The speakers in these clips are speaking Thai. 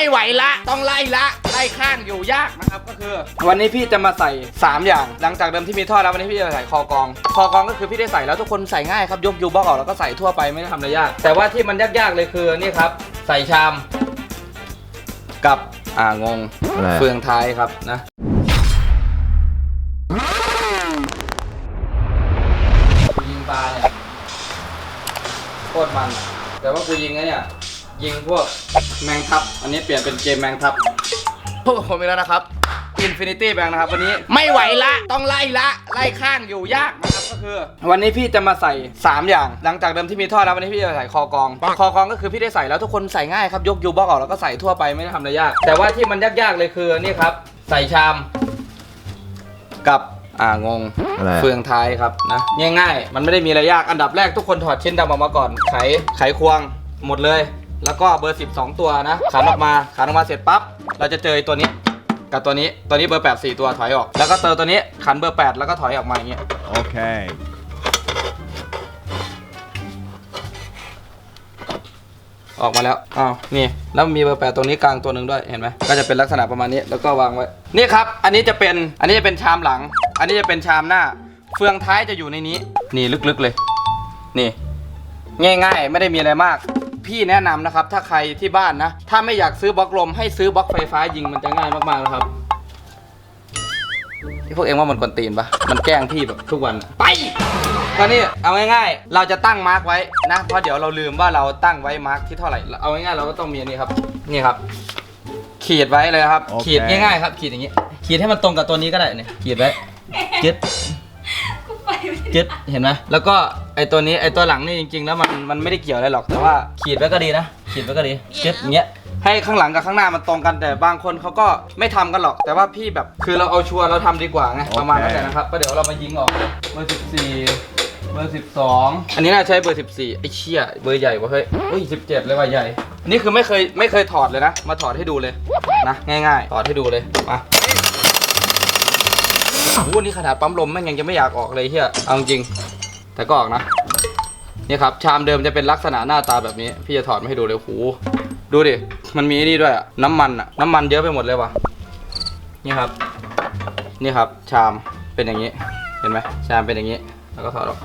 ไม่ไหวละ ต้องไล่ละ ไล่ข้างอยู่ยากนะครับก็คือ วันนี้พี่จะมาใส่ 3 อย่าง หลังจากเดิมที่มีท่อแล้ววันนี้พี่จะใส่คอกอง คอกองก็คือพี่ได้ใส่แล้วทุกคนใส่ง่ายครับยกยูบล็อกออกแล้วก็ใส่ทั่วไปไม่ได้ทำอะไรยาก แต่ว่าที่มันยากๆเลยคือนี่ครับ ใส่ชาม กับอ่างงอะไร เฟืองท้ายครับนะ กูยิงปลาเนี่ยโคตรมันอะแต่ว่ากูยิงไอ้เนี่ย ยิงพวกแมงทับ อันนี้เปลี่ยนเป็นเกมแมงทับพวกผมอีกแล้วนะครับ Infinity Bank นะครับวันนี้ไม่ไหวละต้องไล่ละ ไล่ข้างอยู่ยากนะครับก็คือ วันนี้พี่จะมาใส่ 3 อย่าง หลังจากเดิมที่มีท่อแล้ววันนี้พี่จะใส่คอกอง คอกองก็คือพี่ได้ใส่แล้วทุกคนใส่ง่ายครับ ยกยูบล็อกออกแล้วก็ใส่ทั่วไปไม่ได้ทำอะไรยาก แต่ว่าที่มันยากๆเลยคือนี่ครับ ใส่ชาม กับอ่างงอะไรเฟืองท้ายครับนะง่ายๆ มันไม่ได้มีอะไรยากอันดับแรกทุกคนถอดชิ้นดำออกมาก่อนไขไขควงหมดเลย แล้วก็เบอร์ 12 ตัวนะขันออกมาขันออกมาเสร็จปั๊บเราจะเจอตัวนี้กับตัวนี้ตัวนี้เบอร์ 8 4 ตัวถอยออก แล้วก็เจอตัวนี้ขันเบอร์ 8 แล้วก็ถอยออกมาอย่างเงี้ย Okay. ออกมาแล้วอ้าวนี่แล้วมีเบอร์8ตรงนี้กลางตัวหนึ่งด้วยเห็นไหมก็จะเป็นลักษณะประมาณนี้แล้วก็วางไว้นี่ครับ อันนี้จะเป็นอันนี้จะเป็นชามหลัง อันนี้จะเป็นชามหน้า เฟืองท้ายจะอยู่ในนี้ นี่ลึกๆเลย นี่ ง่ายๆ ไม่ได้มีอะไรมาก พี่แนะนำนะครับ ถ้าใครที่บ้านนะ ถ้าไม่อยากซื้อบล็อกลม ให้ซื้อบล็อกไฟฟ้ายิงมันจะง่ายมากๆนะครับที่พวกเองว่ามันกวนตีนปะมันแกล้งพี่แบบทุกวันอะไปตอนนี้เอาง่ายๆ เราจะตั้งมาร์กไว้นะ เพราะเดี๋ยวเราลืมว่าเราตั้งไว้มาร์กที่เท่าไหร่ เอาง่ายๆเราก็ต้องมีอันนี้ครับ นี่ครับ ขีดไว้เลยครับ โอเค ขีดง่ายๆครับ ขีดอย่างนี้ ขีดให้มันตรงกับตัวนี้ก็ได้เนี่ยขีดไว้ยึดยึดเห็นไหมแล้วก็ไอตัวนี้ไอตัวหลังนี่จริงๆ แล้วมันมันไม่ได้เกี่ยวอะไรหรอกแต่ว่าขีดไว้ก็ดีนะ ขีดไว้ก็ดียึดอย่างเงี้ยให้ข้างหลังกับข้างหน้ามันตรงกันแต่บางคนเขาก็ไม่ทำกันหรอก แต่ว่าพี่แบบคือเราเอาชัวร์เราทำดีกว่าไงโอเคประมาณนั้นแหละนะครับก็เดี๋ยวเรามายิงออกเบอร์สิบสี่เบอร์สิบสองอันนี้น่าใช้เบอร์สิบสี่ไอเชี่ยเบอร์ใหญ่วะเฮ้ยเฮ้ยสิบเจ็ดเลยว่ะใหญ่อันนี้คือไม่เคยไม่เคยถอดเลยนะ มาถอดให้ดูเลยนะง่ายๆถอดให้ดูเลยมา โอ้โหนี่ขนาดปั๊มลมแม่งยังจะไม่อยากออกเลยเฮียเอาจริง ๆแต่ก็ออกนะนี่ครับชามเดิมจะเป็นลักษณะหน้าตาแบบนี้ พี่จะถอดมาให้ดูเลยโอ้โหดูดิมันมีนี่ด้วยอะน้ำมันอะน้ำมันเยอะไปหมดเลยว่ะนี่ครับ นี่ครับ ชามเป็นอย่างนี้เห็นไหมชามเป็นอย่างนี้ แล้วก็ถอดออก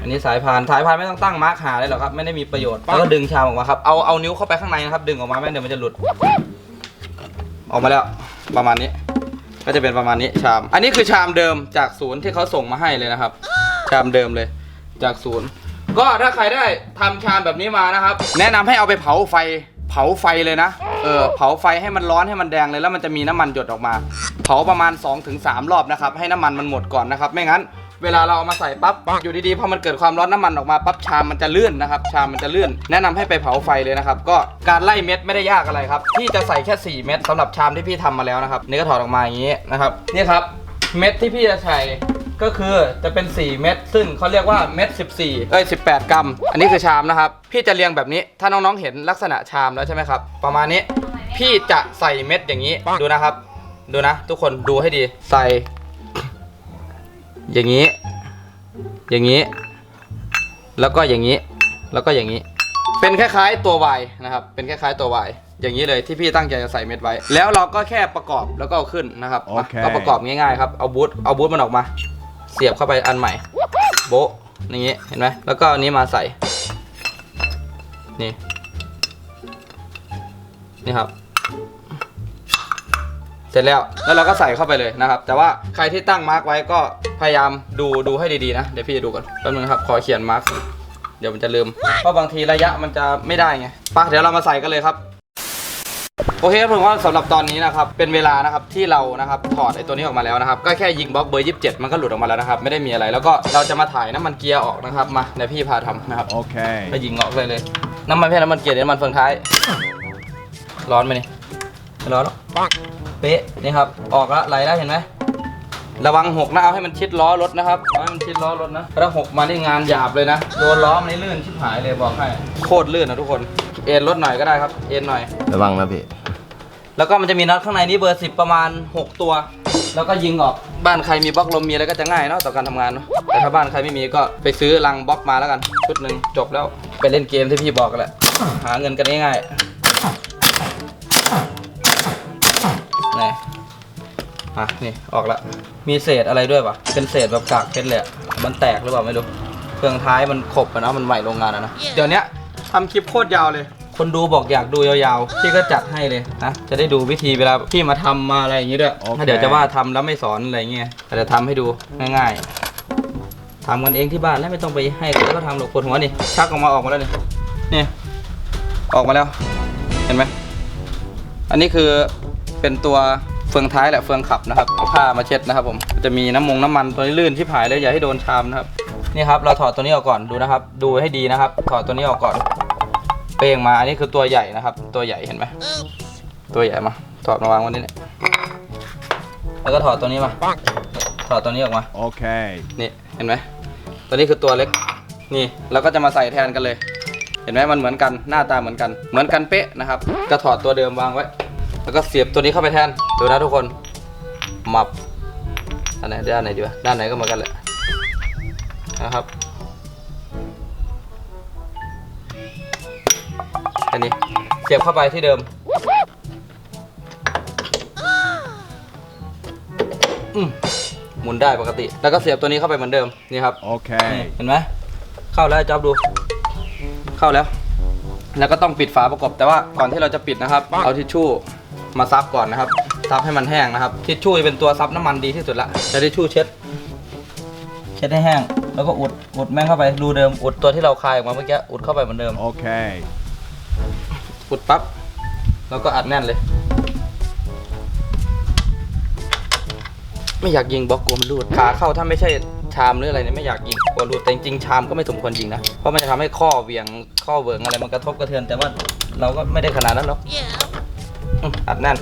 อันนี้สายพานสายพานไม่ต้องตั้งมาร์คหาเลยหรอกครับไม่ได้มีประโยชน์แล้วก็ดึงชามออกมาครับเอาเอานิ้วเข้าไปข้างในนะครับ ดึงออกมาแม่งเดี๋ยวมันจะหลุด ออกมาแล้วประมาณนี้ ก็จะเป็นประมาณนี้ชาม อันนี้คือชามเดิมจากศูนย์ที่เขาส่งมาให้เลยนะครับ ชามเดิมเลยจากศูนย์ก็ถ้าใครได้ทำชามแบบนี้มานะครับ แนะนำให้เอาไปเผาไฟ เผาไฟเลยนะ เออ เผาไฟให้มันร้อนให้มันแดงเลยแล้วมันจะมีน้ำมันหยดออกมา เผาประมาณ 2-3 รอบนะครับ ให้น้ำมันมันหมดก่อนนะครับ ไม่งั้น เวลาเราเอามาใส่ปั๊บ อยู่ดีๆ พอมันเกิดความร้อนน้ำมันออกมาปั๊บชามมันจะเลื่อนนะครับ ชามมันจะเลื่อน แนะนำให้ไปเผาไฟเลยนะครับ ก็การไล่เม็ดไม่ได้ยากอะไรครับ พี่จะใส่แค่4เม็ดสำหรับชามที่พี่ทำมาแล้วนะครับ นี่ก็ถอดออกมาอย่างนี้นะครับ นี่ครับ เม็ดที่พี่จะใส่ ก็คือจะเป็น 4 เม็ดซึ่งเขาเรียกว่าเม็ด14เอ้ย18 กรัม อันนี้คือชามนะครับ พี่จะเรียงแบบนี้ ถ้าน้องๆเห็นลักษณะชามแล้วใช่ไหมครับ ประมาณนี้ พี่จะใส่เม็ดอย่างนี้ ดูนะครับ ดูนะ ทุกคนดูให้ดี ใส่ อย่างนี้ อย่างนี้ แล้วก็อย่างนี้ แล้วก็อย่างนี้ เป็นคล้ายๆตัว Y นะครับ เป็นคล้ายๆตัว Y อย่างนี้เลยที่พี่ตั้งใจจะใส่เม็ดไว้ แล้วเราก็แค่ประกอบแล้วก็เอาขึ้นนะครับมาโอเค ก็ประกอบง่ายๆครับ เอาบูทเอาบูทมันออกมา เสียบเข้าไปอันใหม่ โบ๊ะอย่างนี้เห็นไหมแล้วก็อันนี้มาใส่ นี่ นี่ครับ เสร็จแล้ว แล้วเราก็ใส่เข้าไปเลยนะครับ แต่ว่าใครที่ตั้งมาร์กไว้ก็พยายามดูดูให้ดีๆนะ เดี๋ยวพี่จะดูก่อนแป๊บนึงครับ ขอเขียนมาร์กเดี๋ยวมันจะลืม เพราะบางทีระยะมันจะไม่ได้ไงไปะเดี๋ยวเรามาใส่กันเลยครับ โอเคครับผมว่าสำหรับตอนนี้นะครับเป็นเวลานะครับที่เรานะครับถอดไอ้ตัวนี้ออกมาแล้วนะครับก็แค่ยิงบล็อกเบอร์27 มันก็หลุดออกมาแล้วนะครับไม่ได้มีอะไรแล้วก็เราจะมาถ่ายน้ำมันเกียร์ออกนะครับมาเดี๋ยวพี่พาทำนะครับก็ Okay. ยิงออกเลยเลยน้ำมันไม่ใช่น้ำมันเกียร์เดี๋ยวน้ำมันเฟืองท้าย ร้อนไหมนี่ไม่ร้อนหรอกเป๊ะนี่ครับออกแล้วไหลแล้วเห็นไหมระวังหกนะเอาให้มันชิดล้อรถนะครับเอาให้มันชิดล้อรถนะถ้าหกมานี่งานหยาบเลยนะโดนล้อมันนี่ลื่นชิบหายเลยบอกให้โคตรลื่นนะทุกคนเอ็นรถหน่อยก็ได้ครับ เอ็นหน่อยระวังนะพี่ แล้วก็มันจะมีน็อตข้างในนี้เบอร์ 10 ประมาณ 6 ตัว แล้วก็ยิงออกบ้านใครมีบล็อกลมมีอะไรก็จะง่ายเนาะต่อการทำงานแต่ถ้าบ้านใครไม่มีก็ไปซื้อลังบล็อกมาแล้วกันชุดหนึ่งจบแล้วไปเล่นเกมที่พี่บอกกันแหละหาเงินกันง่ายๆนี่อะนี่ออกละมีเศษอะไรด้วยปะเป็นเศษแบบกากเพชรเลยมันแตกหรือเปล่าไม่รู้เครื่องท้ายมันขบอะเนะมันใหม่โรงงานอะนะเดี๋ยวนี้ยทำคลิปโคตรยาวเลย คนดูบอกอยากดูยาวๆ พี่ก็จัดให้เลยนะ จะได้ดูวิธีเวลาพี่มาทำมาอะไรอย่างงี้ด้วยโอเค ถ้าเดี๋ยวจะว่าทำแล้วไม่สอนอะไรเงี้ยแต่จะทำให้ดูง่ายๆทำกันเองที่บ้านแล้วไม่ต้องไปให้ใครก็ทำหรอกปวดหัวนี่ชักออกมาออกมาแล้วนี่นี่ออกมาแล้ว เห็นไหมอันนี้คือเป็นตัวเฟืองท้ายแหละเฟืองขับนะครับเอาผ้ามาเช็ดนะครับ ผมจะมีน้ำมงน้ำมันตัวนี้ลื่นที่ผายเลยอย่าให้โดนชามนะครับนี่ครับเราถอดตัวนี้ออกก่อนดูนะครับ ดูให้ดีนะครับ ถอดตัวนี้ออกก่อน เป้งมาอันนี้คือตัวใหญ่นะครับ ตัวใหญ่เห็นไหมตัวใหญ่มาถอดมาวางไวันนี้เนี่ยแล้วก็ถอดตัวนี้มาถอดตัวนี้ออกมา Okay. นี่เห็นไหมตัวนี้คือตัวเล็กนี่เราก็จะมาใส่แทนกันเลย เห็นไหมมันเหมือนกันหน้าตาเหมือนกัน เหมือนกันเป๊ะนะครับ ก็ถอดตัวเดิมวางไว้ แล้วก็เสียบตัวนี้เข้าไปแทนดูนะทุกคนมับอันไหนด้านไหนดีวะด้านไหนก็เหมือนกันแหละนะครับ อันนี้ เสียบเข้าไปที่เดิมอืมหมุนได้ปกติ แล้วก็เสียบตัวนี้เข้าไปเหมือนเดิมนี่ครับนี่ Okay. เห็นไหมเข้าแล้วจ๊อบดู เข้าแล้ว แล้วก็ต้องปิดฝาประกบแต่ว่าก่อนที่เราจะปิดนะครับ เอาทิชชู่มาซับก่อนนะครับซับให้มันแห้งนะครับทิชชู่จะเป็นตัวซับน้ำมันดีที่สุดละใช้ทิชชู่เช็ด เช็ดให้แห้ง แล้วก็อุดอุดแม่งเข้าไปรูเดิม อุดตัวที่เราคายออกมาเมื่อกี้อุดเข้าไปเหมือนเดิม Okay. อุ ดปั๊บแล้วก็อัดแน่นเลย ไม่อยากยิงบล็อกกลัวมันรูดขาเข้าถ้าไม่ใช่ชามหรืออะไรเนี่ยไม่อยากยิงกลัวรูดแต่จริงๆชามก็ไม่สมควรยิงนะเพราะมันจะทำให้ข้อเวียงข้อเวิงอะไรมันกระทบกระเทือนแต่ว่าเราก็ไม่ได้ขนาดนั้นหรอกอืมอัดแน่น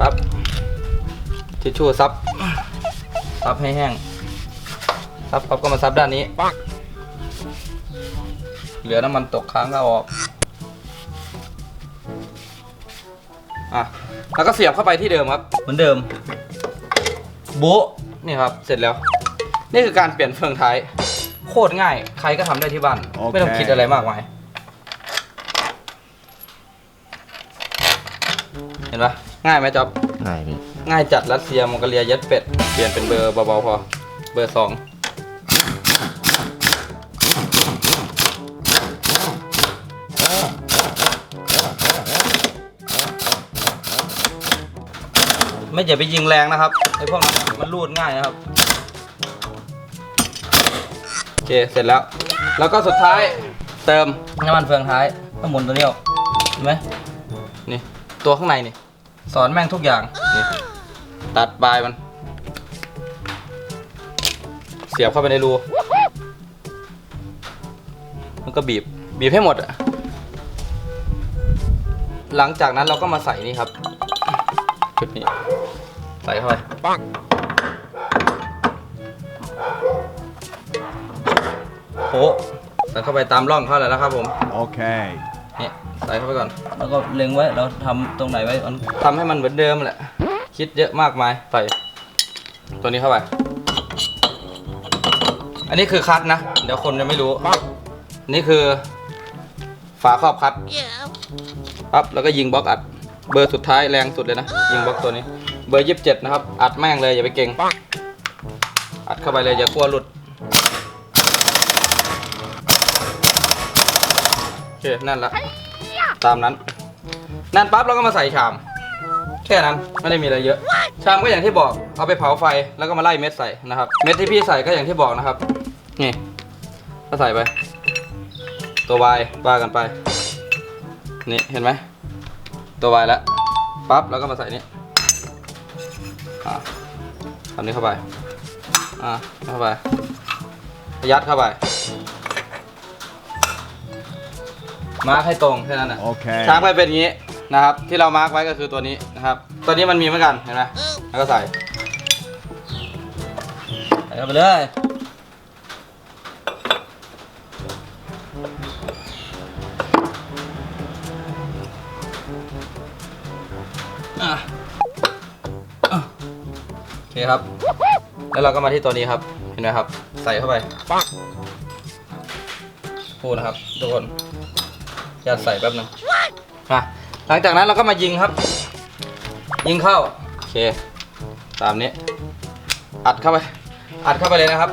ปั๊บทิชชู่ซับซับให้แห้งซับปั๊บก็มาซับด้านนี้ เหลือน้ำมันตกค้างก็ออก อะแล้วก็เสียบเข้าไปที่เดิมครับ เหมือนเดิมโบ๊ะนี่ครับ เสร็จแล้ว นี่คือการเปลี่ยนเฟืองท้าย โคตรง่าย ใครก็ทำได้ที่บ้าน โอเค ไม่ต้องคิดอะไรมากมาย เห็นปะง่ายไหมจ๊อบ ง่ายพี่ง่ายจัดรัสเซียมองโกเลียยัดเป็ด เปลี่ยนเป็นเบอร์เบาๆพอ เบอร์สอง ไม่อย่าไปยิงแรงนะครับไอ้พวกนั้นมันรูดง่ายนะครับโอเคเสร็จแล้ว แล้วก็สุดท้ายเติมน้ำมันเฟืองท้ายต้องหมุนตัวนี้ออกเห็นไหมนี่ตัวข้างในนี่สอนแม่งทุกอย่างนี่ตัดปลายมัน เสียบเข้าไปในรูมันก็บีบบีบให้หมดอะหลังจากนั้นเราก็มาใส่นี่ครับชุดนี้ ใส่เข้าไป Bonk. โอ้ใส่เข้าไปตามร่องเขาเลยนะครับผม Okay. นี่ใส่เข้าไปก่อน แล้วก็เล็งไว้ เราทำตรงไหนไว้ก่อนทำให้มันเหมือนเดิมแหละ คิดเยอะมากมาย ใส่ ตัวนี้เข้าไป อันนี้คือคัดนะ เดี๋ยวคนจะไม่รู้ นี่คือ ฝาครอบคัด ปั๊บ แล้วก็ยิงบล็อกอัด เบอร์สุดท้ายแรงสุดเลยนะ ยิงบล็อกตัวนี้ เบอร์ยี่สิบเจ็ดนะครับ อัดแม่งเลยอย่าไปเก่ง อัดเข้าไปเลยอย่ากลัวหลุด โอเคนั่นละ ตามนั้น นั่นปั๊บเราก็มาใส่ชาม แค่นั้นไม่ได้มีอะไรเยอะ ชามก็อย่างที่บอกเอาไปเผาไฟแล้วก็มาไล่เม็ดใส่นะครับ เม็ดที่พี่ใส่ก็อย่างที่บอกนะครับ นี่ก็ใส่ไป ตัววายว่ากันไป นี่เห็นไหม ตัววายแล้วปั๊บแล้วก็มาใส่นี่ อ่าทำนี้เข้าไป อ่าเข้าไป ยัดเข้าไป มาร์คให้ตรงแค่นั้นนะ Okay. ช้างไปเป็นอย่างนี้นะครับ ที่เรามาร์กไว้ก็คือตัวนี้นะครับ ตัวนี้มันมีเหมือนกันเห็นไหมแล้วก็ใส่ใส่เข้าไปเลย คครับ แล้วเราก็มาที่ตัวนี้ครับ เห็นไหมครับ ใส่เข้าไป Bonk. พูดนะครับ ทุกคนอย่าใส่แป๊บหนึงมาหลังจากนั้นเราก็มายิงครับ ยิงเข้า โอเค ตามนี้ อัดเข้าไป อัดเข้าไปเลยนะครับ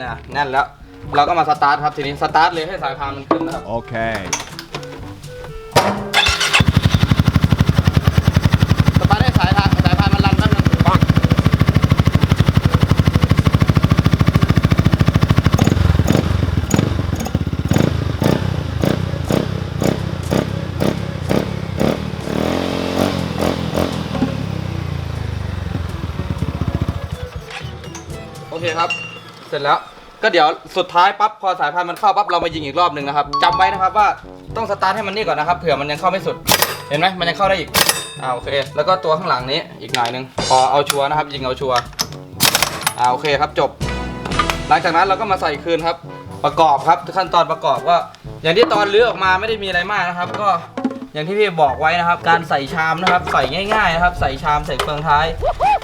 น่ะแน่นแล้ว เราก็มาสตาร์ทครับ ทีนี้ สตาร์ทเลยให้สายพานมันขึ้นนะครับ Okay. ส ก็เดี๋ยวสุดท้ายปั๊บพอสายพานมันเข้าปั๊บเรามายิงอีกรอบหนึ่งนะครับจำไว้นะครับว่าต้องสตาร์ทให้มันนี่ก่อนนะครับเผื่อมันยังเข้าไม่สุด เห็นไหมมันยังเข้าได้อีกอ่าโอเคแล้วก็ตัวข้างหลังนี้อีกหน่อยหนึงพอเอาชัวร์นะครับ ยิงเอาชัวร์อ่าโอเคครับจบ หลังจากนั้นเราก็มาใส่คืนครับ ประกอบครับขั้นตอนประกอบก็อย่างที่ตอนเลือออกมาไม่ได้มีอะไรมากนะครับ ก็ อย่างที่พี่บอกไว้นะครับ การใส่ชามนะครับ ใส่ง่ายๆนะครับ ใส่ชามใส่เฟืองท้าย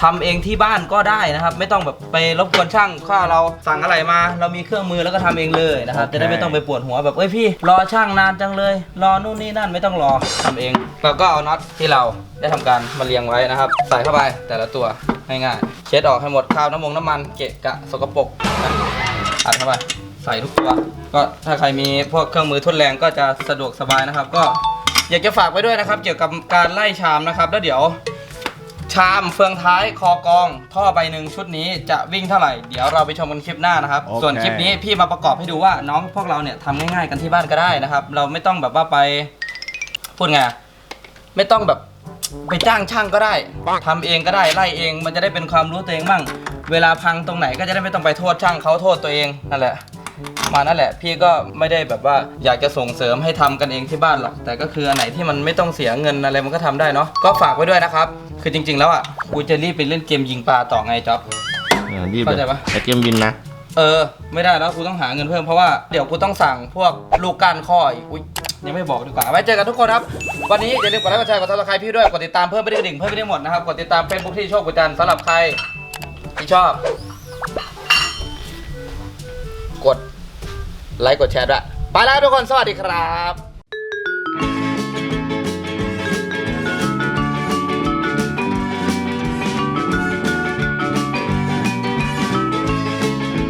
ทำเองที่บ้านก็ได้นะครับ ไม่ต้องแบบไปรบกวนช่างถ้าเราสั่งอะไรมา เรามีเครื่องมือแล้วก็ทำเองเลยนะครับ จะได้ไม่ต้องไปปวดหัวแบบเอ้ยพี่ รอช่างนานจังเลย รอนู่นนี่นั่นไม่ต้องรอทำเองแล้วก็เอาน็อตที่เราได้ทำการมาเรียงไว้นะครับ ใส่เข้าไปแต่ละตัวง่ายๆเช็ดออกให้หมดคราบน้ำมงน้ำมันเกะกะสกปรกอัดเข้าไปใส่ทุกตัว ก็ถ้าใครมีพวกเครื่องมือทุนแรงก็จะสะดวกสบายนะครับ ก็ อยากจะฝากไว้ด้วยนะครับ เกี่ยวกับการไล่ชามนะครับ แล้วเดี๋ยว ชามเฟืองท้ายคอกอง ท่อใบหนึ่งชุดนี้จะวิ่งเท่าไหร่ เดี๋ยวเราไปชมกันคลิปหน้านะครับ โอเค ส่วนคลิปนี้พี่มาประกอบให้ดูว่าน้องพวกเราเนี่ยทำง่ายๆกันที่บ้านก็ได้นะครับ เราไม่ต้องแบบว่าไปพูดไงอะไม่ต้องแบบไปจ้างช่างก็ได้ทำเองก็ได้ไล่เอง มันจะได้เป็นความรู้ตัวเองบ้างเวลาพังตรงไหนก็จะได้ไม่ต้องไปโทษช่างเขาโทษตัวเองนั่นแหละ มานั่นแหละ พี่ก็ไม่ได้แบบว่าอยากจะส่งเสริมให้ทำกันเองที่บ้านหรอกแต่ก็คืออันไหนที่มันไม่ต้องเสียเงินอะไรมันก็ทำได้เนาะก็ฝากไว้ด้วยนะครับ คือจริง ๆ แล้วอะกูจะรีบไปเล่นเกมยิงปลาต่อไงจ๊อบอ่ารีบเข้าใจปะ แต่เกมบินนะ เออ ไม่ได้แล้วกูต้องหาเงินเพิ่มเพราะว่าเดี๋ยวกูต้องสั่งพวกลูกก้านข้ออีกอุ้ยยังไม่บอกดีกว่าไว้เจอกันทุกคนครับ วันนี้อย่าลืมกดไลค์กดแชร์กดซับสไครต์พี่ด้วยกดติดตามเพิ่มไปได้กระดิ่งเพิ่มไปได้หมดนะครับกดติดตามเฟซบุ๊กที่โชคบุญจันทร์สำหรับใครที่ชอบ ไลค์กดแชร์ด้วยไปแล้วทุกคนสวัสดีครับ